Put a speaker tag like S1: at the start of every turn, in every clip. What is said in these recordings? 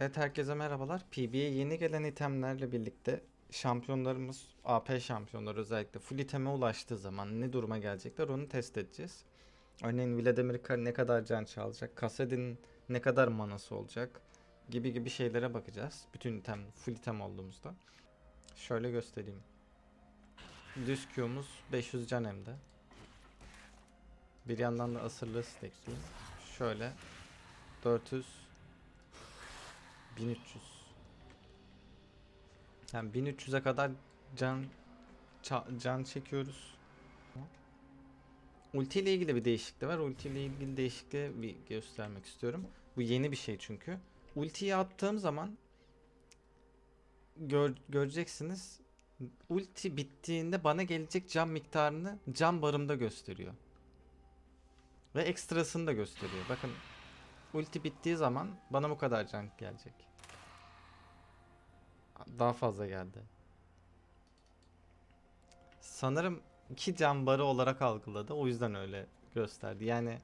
S1: Evet herkese merhabalar. PB'ye yeni gelen itemlerle birlikte şampiyonlarımız, AP şampiyonları özellikle full iteme ulaştığı zaman ne duruma gelecekler onu test edeceğiz. Örneğin Vladimir ne kadar can çalacak, Kassadin'in ne kadar manası olacak gibi gibi şeylere bakacağız. Bütün item, full item olduğumuzda. Şöyle göstereyim. Düz Q'muz 500 can hem de. Bir yandan da asırlı stackleyeyim. Şöyle 400 1300. Yani 1300'e kadar can can çekiyoruz. Ulti ile ilgili bir değişiklik var. Ulti ile ilgili değişikliği bir göstermek istiyorum. Bu yeni bir şey çünkü. Ultiyi attığım zaman gör- göreceksiniz. Ulti bittiğinde bana gelecek can miktarını can barımda gösteriyor. Ve ekstrasını da gösteriyor. Bakın ulti bittiği zaman bana bu kadar can gelecek. Daha fazla geldi. Sanırım iki can barı olarak algıladı. O yüzden öyle gösterdi. Yani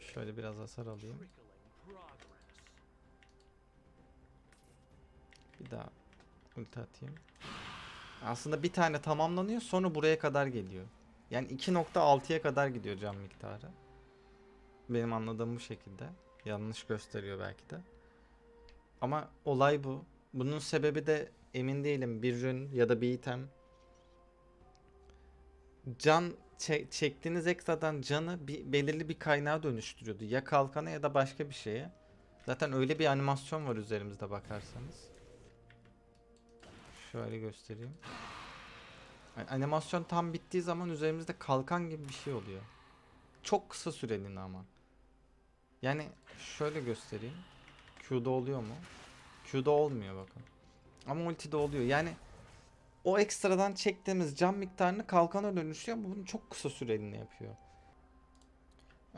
S1: şöyle biraz hasar alayım. Bir daha ulti atayım. Aslında bir tane tamamlanıyor sonra buraya kadar geliyor. Yani 2.6'ya kadar gidiyor can miktarı. Benim anladığım bu şekilde. Yanlış gösteriyor belki de. Ama olay bu. Bunun sebebi de emin değilim. Bir rün ya da bir item. Can çe- çektiğiniz ekstradan canı bir belirli bir kaynağa dönüştürüyordu. Ya kalkana ya da başka bir şeye. Zaten öyle bir animasyon var üzerimizde bakarsanız. Şöyle göstereyim. Animasyon tam bittiği zaman üzerimizde kalkan gibi bir şey oluyor. Çok kısa süreliğine ama. Yani şöyle göstereyim. Q'da oluyor mu? Q'da olmuyor bakın. Ama ulti'de oluyor. Yani o ekstradan çektiğimiz can miktarını kalkana dönüşüyor ama bunu çok kısa süreliğine yapıyor.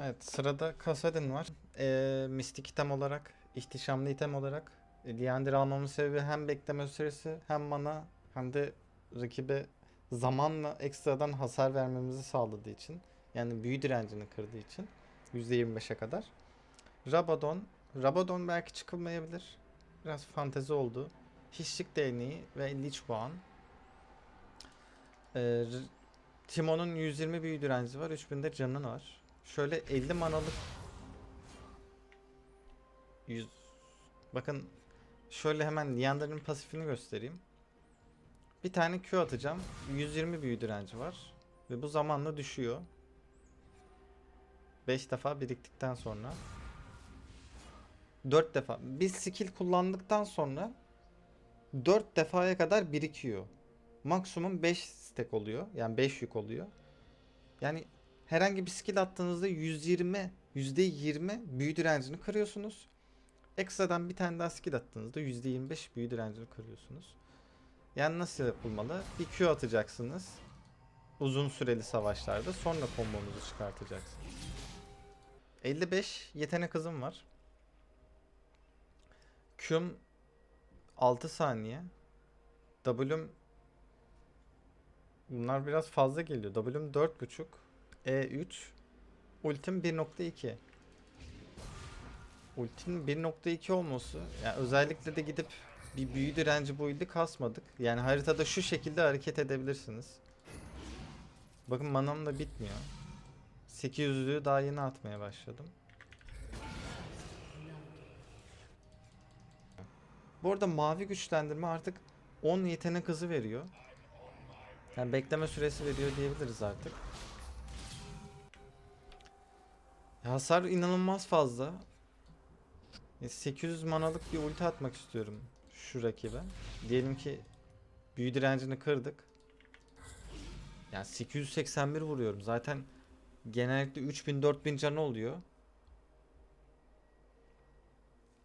S1: Evet sırada Kassadin var. Ee, mistik item olarak, ihtişamlı item olarak e, Liandir almamın sebebi hem bekleme süresi hem mana hem de rakibe zamanla ekstradan hasar vermemizi sağladığı için. Yani büyü direncini kırdığı için. %25'e kadar. Rabadon. Rabadon belki çıkılmayabilir. Biraz fantezi oldu. Hiçlik değneği ve Lich puan. Ee, Timon'un 120 büyü direnci var. 3000'de canın var. Şöyle 50 manalık 100 Bakın şöyle hemen Liander'ın pasifini göstereyim. Bir tane Q atacağım. 120 büyü direnci var. Ve bu zamanla düşüyor. 5 defa biriktikten sonra 4 defa bir skill kullandıktan sonra 4 defaya kadar birikiyor. Maksimum 5 stack oluyor. Yani 5 yük oluyor. Yani herhangi bir skill attığınızda 120 %20 büyü direncini kırıyorsunuz. Ekstradan bir tane daha skill attığınızda %25 büyü direncini kırıyorsunuz. Yani nasıl yapılmalı? Bir Q atacaksınız. Uzun süreli savaşlarda sonra kombonuzu çıkartacaksınız. 55 yetenek hızım var. Q'm 6 saniye. W'm Bunlar biraz fazla geliyor. W'm 4.5. E3. Ultim 1.2. Ultinin 1.2 olması yani özellikle de gidip bir büyü direnci build'i kasmadık. Yani haritada şu şekilde hareket edebilirsiniz. Bakın manam da bitmiyor. 800'lüğü daha yeni atmaya başladım. Bu arada mavi güçlendirme artık 10 yetenek hızı veriyor. Yani bekleme süresi veriyor diyebiliriz artık. Hasar inanılmaz fazla. E, 800 manalık bir ulti atmak istiyorum şu rakibe. Diyelim ki büyü direncini kırdık. Yani 881 vuruyorum. Zaten genellikle 3000 4000 canı oluyor.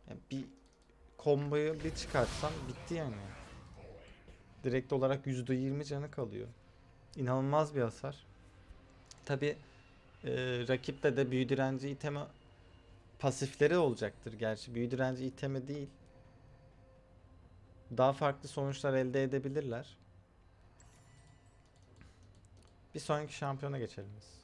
S1: Yani bir komboyu bir çıkartsam bitti yani. Direkt olarak %20 canı kalıyor. İnanılmaz bir hasar. Tabi e, rakipte de büyü direnci itemi pasifleri olacaktır gerçi. Büyü direnci itemi değil. Daha farklı sonuçlar elde edebilirler. Bir sonraki şampiyona geçelim biz.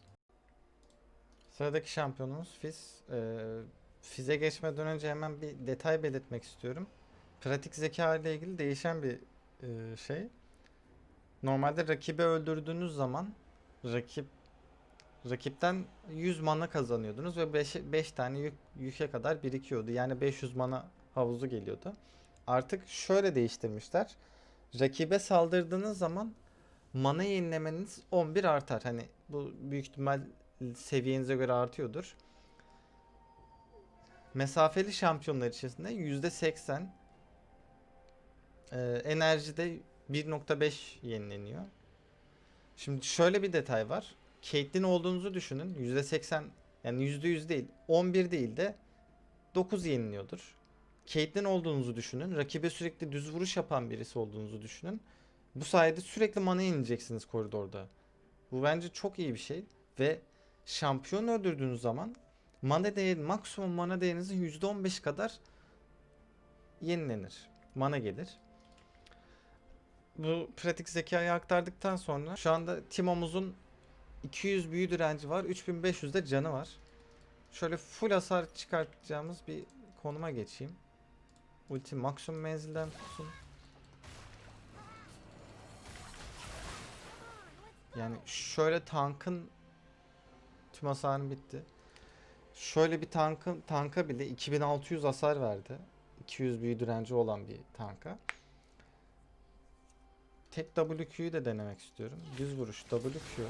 S1: Sıradaki şampiyonumuz Fizz. Ee, Fize geçmeden önce hemen bir detay belirtmek istiyorum. Pratik zeka ile ilgili değişen bir e, şey. Normalde rakibi öldürdüğünüz zaman rakip rakipten 100 mana kazanıyordunuz ve 5 5 tane yük, yüke kadar birikiyordu. Yani 500 mana havuzu geliyordu. Artık şöyle değiştirmişler. Rakibe saldırdığınız zaman mana yenilemeniz 11 artar. Hani bu büyük ihtimal seviyenize göre artıyordur. Mesafeli şampiyonlar içerisinde %80 e, enerjide 1.5 yenileniyor. Şimdi şöyle bir detay var. Caitlyn olduğunuzu düşünün. %80 yani %100 değil 11 değil de 9 yeniliyordur. Caitlyn olduğunuzu düşünün. Rakibe sürekli düz vuruş yapan birisi olduğunuzu düşünün. Bu sayede sürekli mana yenileceksiniz koridorda. Bu bence çok iyi bir şey. Ve şampiyon öldürdüğünüz zaman mana değeri, maksimum mana değerinizin %15 kadar yenilenir. Mana gelir. Bu pratik zekayı aktardıktan sonra şu anda Timo'muzun 200 büyü direnci var. 3500 de canı var. Şöyle full hasar çıkartacağımız bir konuma geçeyim. Ulti maksimum menzilden tutsun. Yani şöyle tankın tüm hasarı bitti. Şöyle bir tankın tanka bile 2600 hasar verdi. 200 büyü direnci olan bir tanka. Tek WQ'yu de denemek istiyorum. Düz vuruş WQ.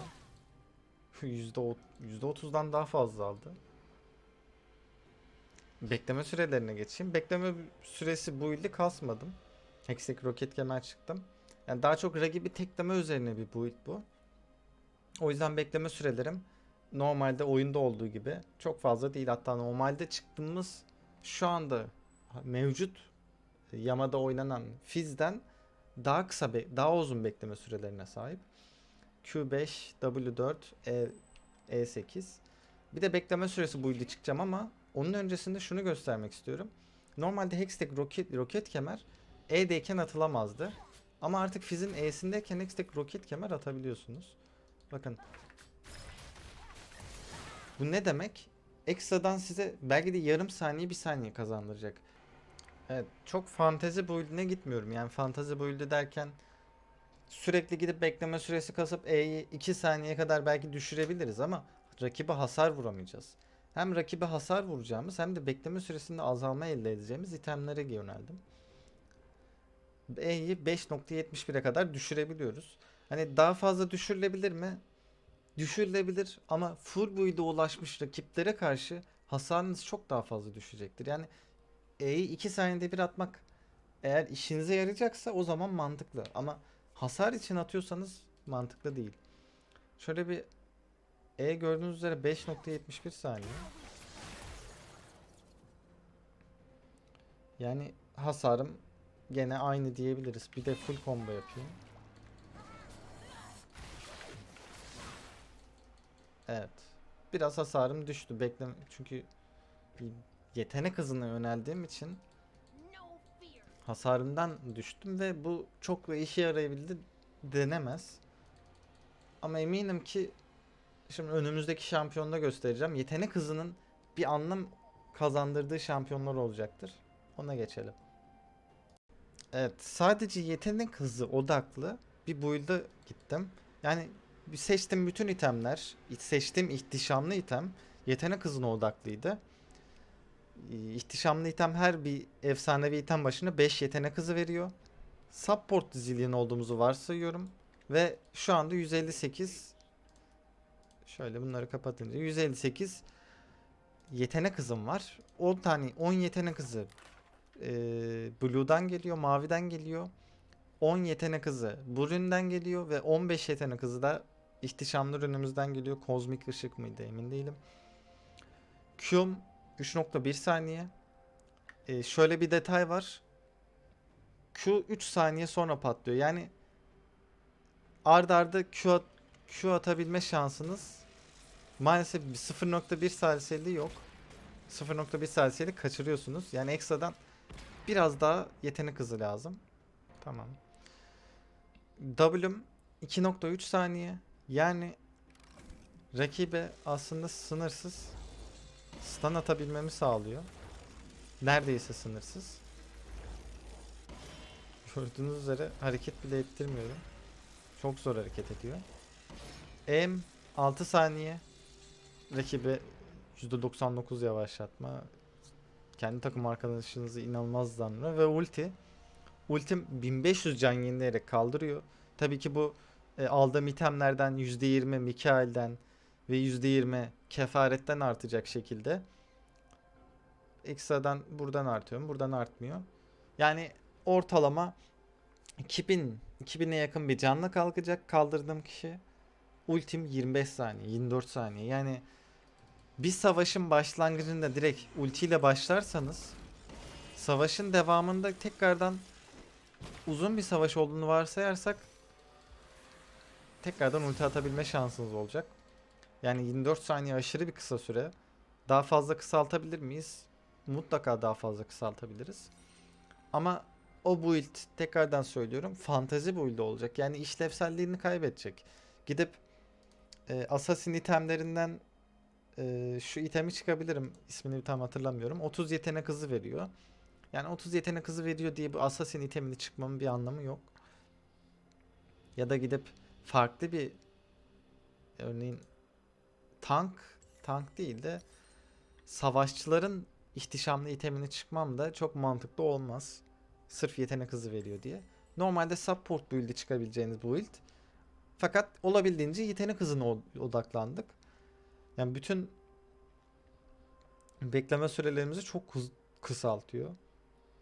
S1: %30 %30'dan daha fazla aldı. Bekleme sürelerine geçeyim. Bekleme süresi bu ilde kasmadım. Hextech roket kemer çıktım. Yani daha çok rakibi tekleme üzerine bir build bu. O yüzden bekleme sürelerim normalde oyunda olduğu gibi çok fazla değil. Hatta normalde çıktığımız şu anda mevcut Yamada oynanan Fizz'den daha kısa daha uzun bekleme sürelerine sahip. Q5, W4, E, E8. Bir de bekleme süresi bu ilde çıkacağım ama onun öncesinde şunu göstermek istiyorum. Normalde Hextech roket, roket kemer E'deyken atılamazdı. Ama artık Fizz'in E'sindeyken Hextech roket kemer atabiliyorsunuz. Bakın. Bu ne demek? Ekstradan size belki de yarım saniye bir saniye kazandıracak. Evet çok fantezi build'ine gitmiyorum. Yani fantezi build'i derken sürekli gidip bekleme süresi kasıp E'yi 2 saniye kadar belki düşürebiliriz ama rakibe hasar vuramayacağız. Hem rakibe hasar vuracağımız hem de bekleme süresinde azalma elde edeceğimiz itemlere yöneldim. E'yi 5.71'e kadar düşürebiliyoruz. Hani daha fazla düşürülebilir mi? Düşürülebilir ama full build'e ulaşmış rakiplere karşı hasarınız çok daha fazla düşecektir. Yani E'yi 2 saniyede bir atmak eğer işinize yarayacaksa o zaman mantıklı. Ama hasar için atıyorsanız mantıklı değil. Şöyle bir E gördüğünüz üzere 5.71 saniye. Yani hasarım gene aynı diyebiliriz. Bir de full combo yapayım. Evet. Biraz hasarım düştü. Bekleme çünkü yetenek hızına yöneldiğim için hasarımdan düştüm ve bu çok da işe yarayabildi denemez. Ama eminim ki şimdi önümüzdeki şampiyonda göstereceğim. Yetenek hızının bir anlam kazandırdığı şampiyonlar olacaktır. Ona geçelim. Evet, sadece yetenek hızı odaklı bir build'a gittim. Yani bir seçtiğim bütün itemler, seçtiğim ihtişamlı item yetenek hızına odaklıydı. İhtişamlı item her bir efsanevi item başına 5 yetenek hızı veriyor. Support zillion olduğumuzu varsayıyorum. Ve şu anda 158 şöyle bunları kapatınca 158 yetenek hızım var. 10 tane 10 yetenek hızı e, Blue'dan geliyor, maviden geliyor. 10 yetenek hızı bu üründen geliyor ve 15 yetenek hızı da ihtişamlı ürünümüzden geliyor. Kozmik ışık mıydı emin değilim. Q'm 3.1 saniye. Ee, şöyle bir detay var. Q 3 saniye sonra patlıyor. Yani ard arda Q, at- Q atabilme şansınız maalesef bir 0.1 saniyeli yok. 0.1 saniyeli kaçırıyorsunuz. Yani ekstradan biraz daha yetenek hızı lazım. Tamam. W'm 2.3 saniye. Yani rakibe aslında sınırsız stun atabilmemi sağlıyor. Neredeyse sınırsız. Gördüğünüz üzere hareket bile ettirmiyorum. Çok zor hareket ediyor. M 6 saniye. Rakibe %99 yavaşlatma. Kendi takım arkadaşınızı inanılmaz zanlı ve ulti. Ultim 1500 can yenileyerek kaldırıyor. Tabii ki bu e, aldığım itemlerden %20 Mikael'den ve %20 kefaretten artacak şekilde. Ekstradan buradan artıyorum. Buradan artmıyor. Yani ortalama 2000 2000'e yakın bir canla kalkacak kaldırdığım kişi. Ultim 25 saniye, 24 saniye. Yani bir savaşın başlangıcında direkt ultiyle başlarsanız savaşın devamında tekrardan uzun bir savaş olduğunu varsayarsak tekrardan ulti atabilme şansınız olacak. Yani 24 saniye aşırı bir kısa süre. Daha fazla kısaltabilir miyiz? Mutlaka daha fazla kısaltabiliriz. Ama o build tekrardan söylüyorum fantazi build olacak. Yani işlevselliğini kaybedecek. Gidip e, assassin itemlerinden e, şu itemi çıkabilirim. İsmini tam hatırlamıyorum. 30 yetenek hızı veriyor. Yani 30 yetenek hızı veriyor diye bu assassin itemini çıkmamın bir anlamı yok. Ya da gidip farklı bir örneğin tank tank değil de savaşçıların ihtişamlı itemini çıkmam da çok mantıklı olmaz. Sırf yetenek hızı veriyor diye. Normalde support build'i çıkabileceğiniz build. Fakat olabildiğince yetenek hızına od- odaklandık. Yani bütün bekleme sürelerimizi çok kısaltıyor.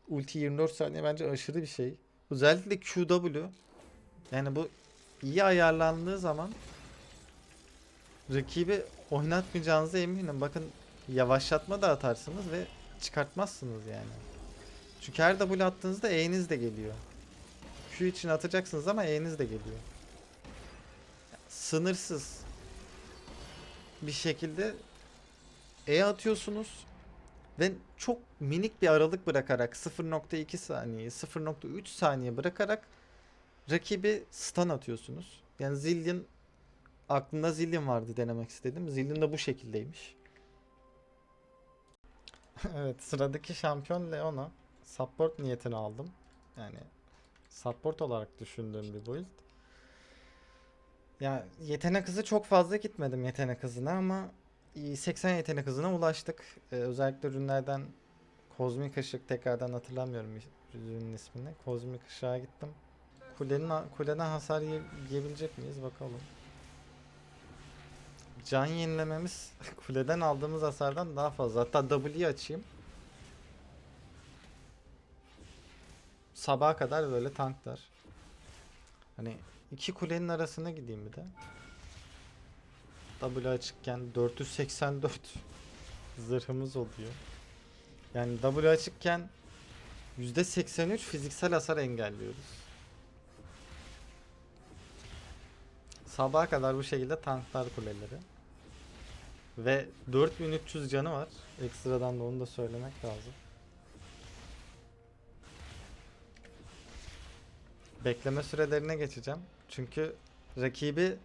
S1: Ulti 24 saniye bence aşırı bir şey. Özellikle QW. Yani bu iyi ayarlandığı zaman rakibi oynatmayacağınıza eminim. Bakın yavaşlatma da atarsınız ve çıkartmazsınız yani. Çünkü her W attığınızda E'niz de geliyor. Q için atacaksınız ama E'niz de geliyor. Sınırsız bir şekilde E atıyorsunuz ve çok minik bir aralık bırakarak 0.2 saniye, 0.3 saniye bırakarak rakibi stun atıyorsunuz. Yani Zillion aklımda Zillion vardı denemek istedim. Zillion da bu şekildeymiş. evet sıradaki şampiyon Leona. Support niyetini aldım. Yani support olarak düşündüğüm bir build. Ya yetenek hızı çok fazla gitmedim yetenek hızına ama iyi 80 yetenek hızına ulaştık. Ee, özellikle ürünlerden Kozmik Işık tekrardan hatırlamıyorum ürünün ismini. Kozmik Işık'a gittim. Kulenin kuleden hasar yiye- yiyebilecek miyiz bakalım. Can yenilememiz kuleden aldığımız hasardan daha fazla. Hatta W'yi açayım. Sabaha kadar böyle tanklar. Hani iki kulenin arasına gideyim bir de. W açıkken 484 zırhımız oluyor. Yani W açıkken %83 fiziksel hasar engelliyoruz. Sabaha kadar bu şekilde tanklar kuleleri. Ve 4300 canı var. Ekstradan da onu da söylemek lazım. Bekleme sürelerine geçeceğim. Çünkü rakibi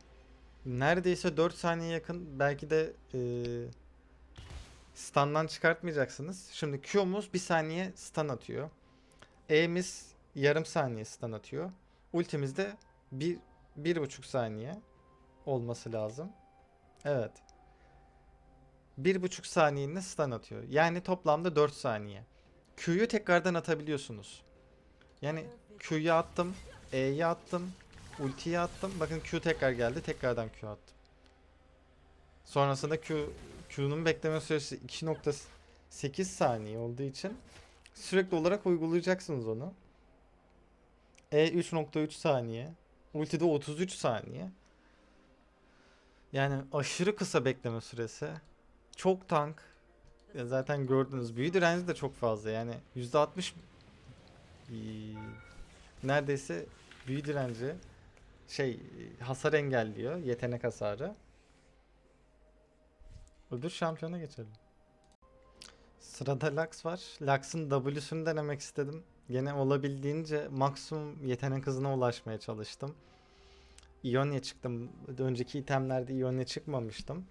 S1: neredeyse 4 saniye yakın belki de eee stun'dan çıkartmayacaksınız. Şimdi Q'muz 1 saniye stun atıyor. E'miz yarım saniye stun atıyor. Ultimiz de 1 bir, 1,5 saniye olması lazım. Evet. 1,5 saniyede stun atıyor. Yani toplamda 4 saniye. Q'yu tekrardan atabiliyorsunuz. Yani Q'yu attım, E'yi attım, ultiyi attım. Bakın Q tekrar geldi, tekrardan Q attım. Sonrasında Q Q'nun bekleme süresi 2.8 saniye olduğu için sürekli olarak uygulayacaksınız onu. E 3.3 saniye. Ulti de 33 saniye. Yani aşırı kısa bekleme süresi. Çok tank. Ya zaten gördünüz. Büyü direnci de çok fazla. Yani %60 eee, neredeyse büyü direnci şey hasar engelliyor. Yetenek hasarı. Öbür şampiyona geçelim. Sırada Lux var. Lux'ın W'sünü denemek istedim. Gene olabildiğince maksimum yetenek hızına ulaşmaya çalıştım. Ionia çıktım. Önceki itemlerde Ionia çıkmamıştım.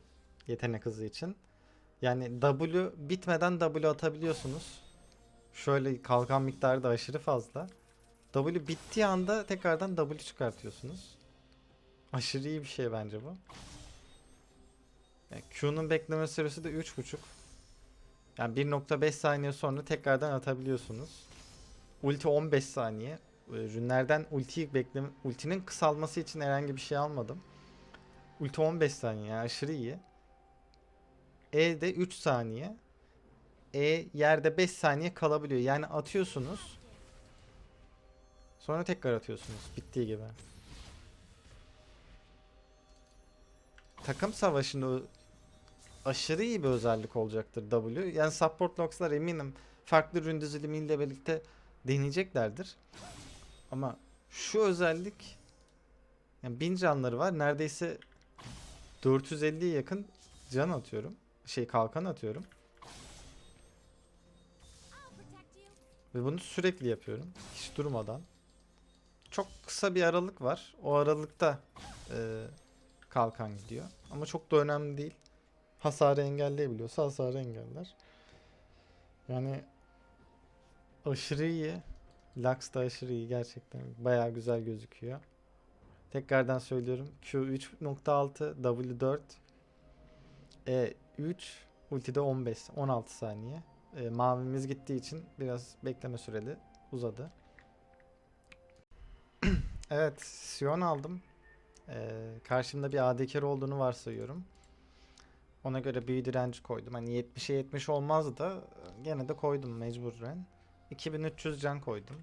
S1: Yetenek hızı için. Yani W bitmeden W atabiliyorsunuz. Şöyle kalkan miktarı da aşırı fazla. W bittiği anda tekrardan W çıkartıyorsunuz. Aşırı iyi bir şey bence bu. Yani Q'nun bekleme süresi de 3.5. Yani 1.5 saniye sonra tekrardan atabiliyorsunuz. Ulti 15 saniye. Ee, Rünlerden ultiyi bekleme ultinin kısalması için herhangi bir şey almadım. Ulti 15 saniye yani aşırı iyi. E de 3 saniye. E yerde 5 saniye kalabiliyor. Yani atıyorsunuz. Sonra tekrar atıyorsunuz. Bittiği gibi. Takım savaşında aşırı iyi bir özellik olacaktır W. Yani support locks'lar eminim farklı rün dizilimiyle birlikte deneyeceklerdir. Ama şu özellik yani 1000 canları var. Neredeyse 450'ye yakın can atıyorum. Şey kalkan atıyorum. Ve bunu sürekli yapıyorum. Hiç durmadan. Çok kısa bir aralık var. O aralıkta e, kalkan gidiyor. Ama çok da önemli değil. Hasarı engelleyebiliyorsa hasarı engeller. Yani aşırı iyi. Lux da aşırı iyi gerçekten. Bayağı güzel gözüküyor. Tekrardan söylüyorum. Q 3.6, W4, E 3, ultide 15, 16 saniye. E, mavimiz gittiği için biraz bekleme süreli uzadı. evet, Sion aldım. E, karşımda bir AD carry olduğunu varsayıyorum. Ona göre büyü direnci koydum. Hani 70'e 70 olmazdı da gene de koydum mecburen. 2300 can koydum.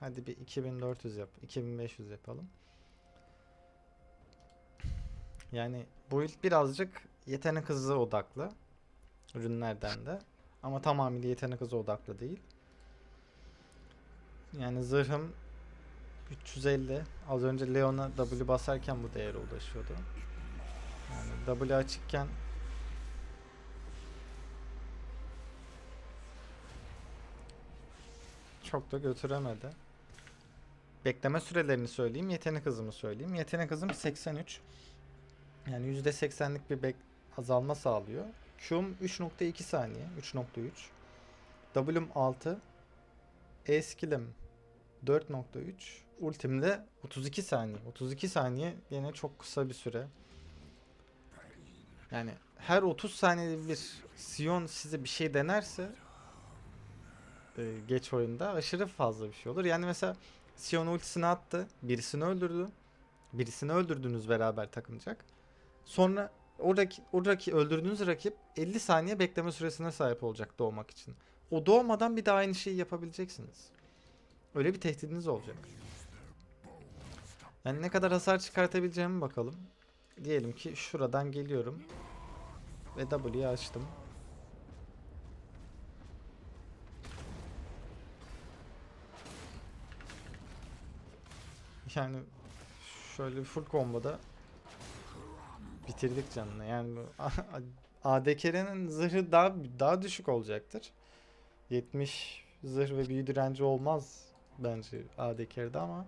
S1: Hadi bir 2400 yap. 2500 yapalım. Yani bu ilk birazcık yetenek hızı odaklı. Ürünlerden de. Ama tamamıyla yetenek hızı odaklı değil. Yani zırhım 350. Az önce Leon'a W basarken bu değere ulaşıyordu. Yani W açıkken çok da götüremedi. Bekleme sürelerini söyleyeyim, yetenek hızımı söyleyeyim. Yetenek hızım 83. Yani %80'lik bir bek azalma sağlıyor. Q'm 3.2 saniye, 3.3. W'm 6. E skill'im 4.3. Ultim de 32 saniye. 32 saniye yine çok kısa bir süre. Yani her 30 saniyede bir Sion size bir şey denerse e, geç oyunda aşırı fazla bir şey olur. Yani mesela Sion ultisini attı, birisini öldürdü. Birisini öldürdünüz beraber takımcak. Sonra oradaki oradaki öldürdüğünüz rakip 50 saniye bekleme süresine sahip olacak doğmak için. O doğmadan bir daha aynı şeyi yapabileceksiniz. Öyle bir tehdidiniz olacak. Yani ne kadar hasar çıkartabileceğimi bakalım. Diyelim ki şuradan geliyorum. Ve W'yi açtım. Yani şöyle bir full komboda bitirdik canını. Yani ADK'nin zırhı daha daha düşük olacaktır. 70 zırh ve büyü direnci olmaz bence ADK'de ama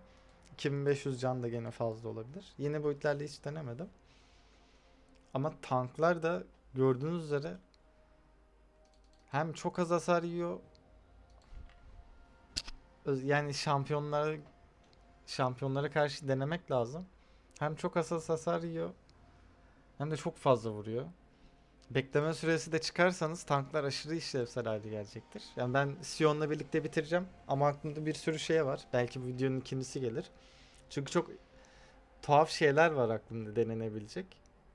S1: 2500 can da gene fazla olabilir. Yeni boyutlarla hiç denemedim. Ama tanklar da gördüğünüz üzere hem çok az hasar yiyor yani şampiyonlara şampiyonlara karşı denemek lazım. Hem çok az hasar yiyor hem de çok fazla vuruyor. Bekleme süresi de çıkarsanız tanklar aşırı işlevsel hale gelecektir. Yani ben Sion'la birlikte bitireceğim ama aklımda bir sürü şey var. Belki bu videonun ikincisi gelir. Çünkü çok tuhaf şeyler var aklımda denenebilecek.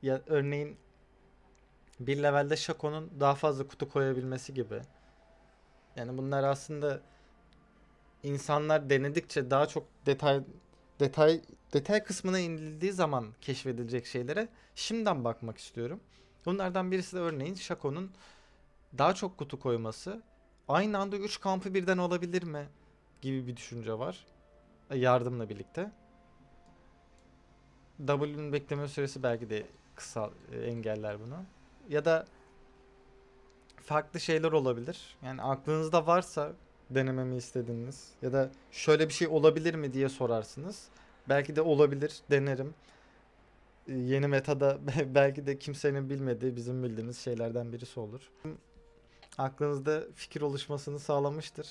S1: Ya örneğin bir levelde Shaco'nun daha fazla kutu koyabilmesi gibi. Yani bunlar aslında insanlar denedikçe daha çok detay detay detay kısmına inildiği zaman keşfedilecek şeylere şimdiden bakmak istiyorum. Bunlardan birisi de örneğin Shaco'nun daha çok kutu koyması. Aynı anda 3 kampı birden olabilir mi? gibi bir düşünce var. E, Yardımla birlikte. W'nin bekleme süresi belki de kısa e, engeller bunu. Ya da farklı şeyler olabilir. Yani aklınızda varsa denememi istediğiniz ya da şöyle bir şey olabilir mi diye sorarsınız. Belki de olabilir, denerim. yeni metada belki de kimsenin bilmediği bizim bildiğimiz şeylerden birisi olur. Aklınızda fikir oluşmasını sağlamıştır.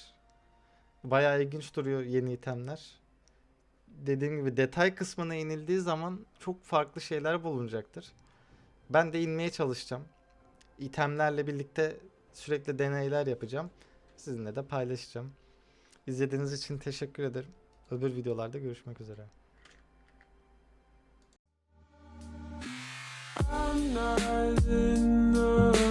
S1: Bayağı ilginç duruyor yeni itemler. Dediğim gibi detay kısmına inildiği zaman çok farklı şeyler bulunacaktır. Ben de inmeye çalışacağım. İtemlerle birlikte sürekli deneyler yapacağım. Sizinle de paylaşacağım. İzlediğiniz için teşekkür ederim. Öbür videolarda görüşmek üzere.
S2: I'm not